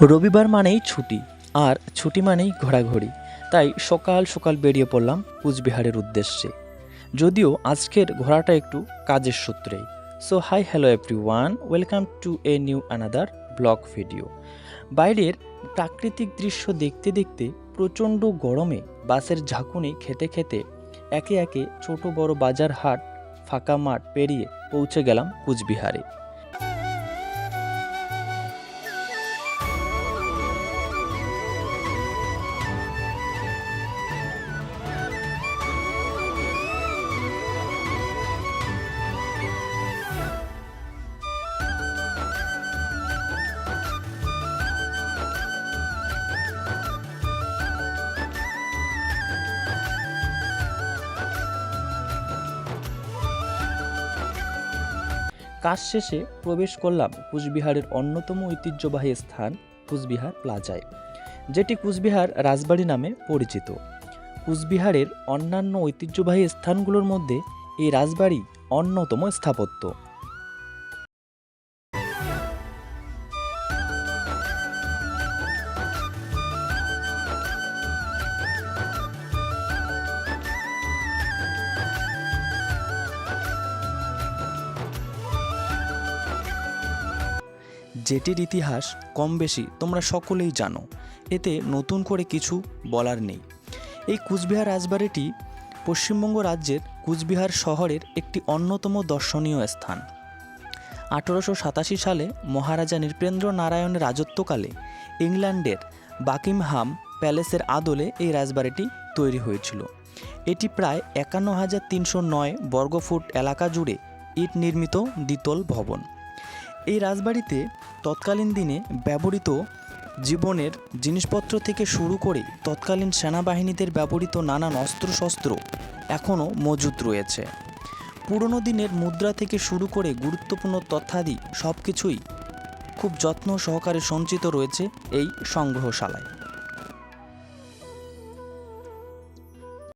রবিবার মানেই ছুটি, আর ছুটি মানেই ঘোরাঘুরি। তাই সকাল সকাল বেরিয়ে পড়লাম কুচবিহারের উদ্দেশ্যে। যদিও আজকের ঘোরাটা একটু কাজের সূত্রেই so hi hello everyone welcome to a new another blog video বাইরের প্রাকৃতিক দৃশ্য দেখতে দেখতে প্রচণ্ড গরমে বাসের ঝাঁকুনি খেতে খেতে একে একে ছোট বড় বাজার হাট, ফাঁকা মাঠ পেরিয়ে পৌঁছে গেলাম কুচবিহারে। কাজ শেষে প্রবেশ করলাম কুচবিহারের অন্যতম ঐতিহ্যবাহী স্থান কুচবিহার প্লাজায়, যেটি কুচবিহার রাজবাড়ি নামে পরিচিত। কুচবিহারের অন্যান্য ঐতিহ্যবাহী স্থানগুলোর মধ্যে এই রাজবাড়ি অন্যতম স্থাপত্য। যেটির ইতিহাস কম বেশি তোমরা সকলেই জানো। এতে নতুন করে কিছু বলার নেই। এই কুচবিহার রাজবাড়িটি পশ্চিমবঙ্গ রাজ্যের কুচবিহার শহরের একটি অন্যতম দর্শনীয় স্থান। আঠেরোশো সাতাশি সালে মহারাজা নৃপেন্দ্র নারায়ণের রাজত্বকালে ইংল্যান্ডের বাকিমহাম প্যালেসের আদলে এই রাজবাড়িটি তৈরি হয়েছিল। এটি প্রায় একান্ন হাজার তিনশো নয় বর্গফুট এলাকা জুড়ে ইট নির্মিত দ্বিতল ভবন। এই রাজবাড়িতে তৎকালীন দিনে ব্যবহৃত জীবনের জিনিসপত্র থেকে শুরু করে তৎকালীন সেনাবাহিনীদের ব্যবহৃত নানান অস্ত্রশস্ত্র এখনও মজুত রয়েছে। পুরনো দিনের মুদ্রা থেকে শুরু করে গুরুত্বপূর্ণ তথ্যাদি সব কিছুই খুব যত্ন সহকারে সঞ্চিত রয়েছে এই সংগ্রহশালায়।